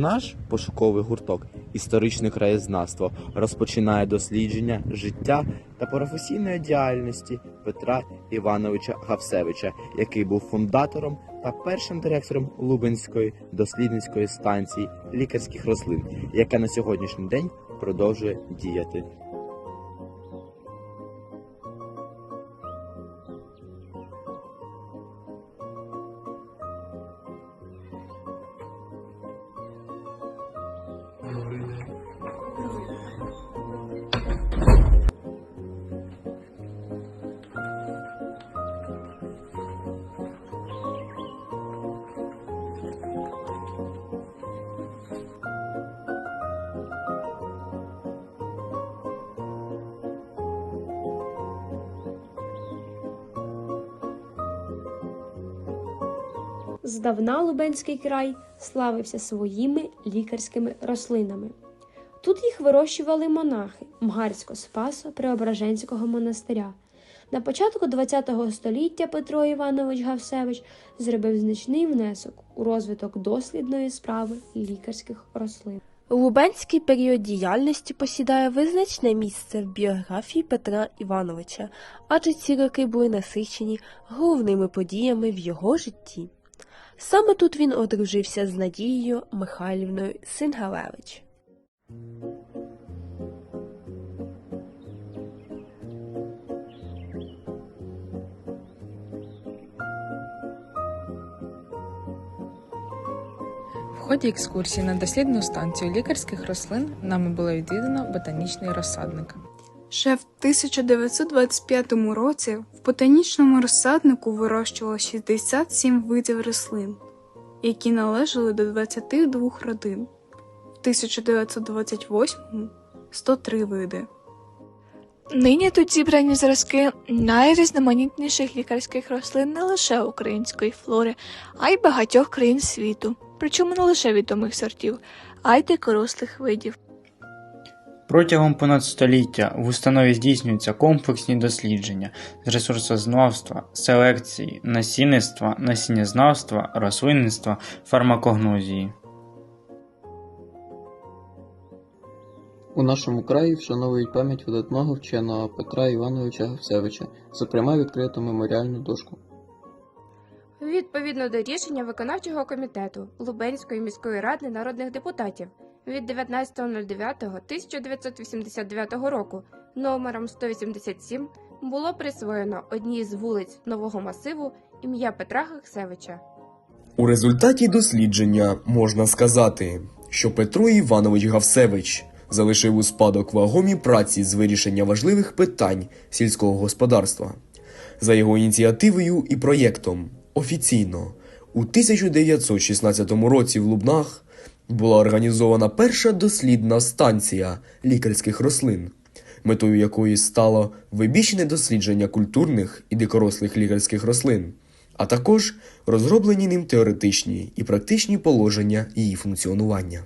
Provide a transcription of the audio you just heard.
Наш пошуковий гурток історичне краєзнавство розпочинає дослідження життя та професійної діяльності Петра Івановича Гавсевича, який був фундатором та першим директором Лубенської дослідницької станції лікарських рослин, яка на сьогоднішній день продовжує діяти. everything. Здавна Лубенський край славився своїми лікарськими рослинами. Тут їх вирощували монахи Мгарсько-Спасо Преображенського монастиря. На початку ХХ століття Петро Іванович Гавсевич зробив значний внесок у розвиток дослідної справи лікарських рослин. Лубенський період діяльності посідає визначне місце в біографії Петра Івановича, адже ці роки були насичені головними подіями в його житті. Саме тут він одружився з Надією Михайлівною Сингалевич. В ході екскурсії на дослідну станцію лікарських рослин нами було відвідано ботанічний розсадник. Ще в 1925 році в ботанічному розсаднику вирощувало 67 видів рослин, які належали до 22 родин. В 1928 – 103 види. Нині тут зібрані зразки найрізноманітніших лікарських рослин не лише української флори, а й багатьох країн світу, причому не лише відомих сортів, а й дикорослих видів. Протягом понад століття в установі здійснюються комплексні дослідження з ресурсознавства, селекції, насінництва, насіннєзнавства, рослинництва, фармакогнозії. У нашому краї вшановують пам'ять видатного вченого Петра Івановича Гавсевича, зокрема відкрито меморіальну дошку. Відповідно до рішення виконавчого комітету Лубенської міської ради народних депутатів від 19.09.1989 року номером 187 було присвоєно одній з вулиць нового масиву ім'я Петра Гаксевича. У результаті дослідження можна сказати, що Петро Іванович Гавсевич залишив у спадок вагомі праці з вирішення важливих питань сільського господарства. За його ініціативою і проєктом офіційно у 1916 році в Лубнах була організована перша дослідна станція лікарських рослин, метою якої стало вибічне дослідження культурних і дикорослих лікарських рослин, а також розроблені ним теоретичні і практичні положення її функціонування.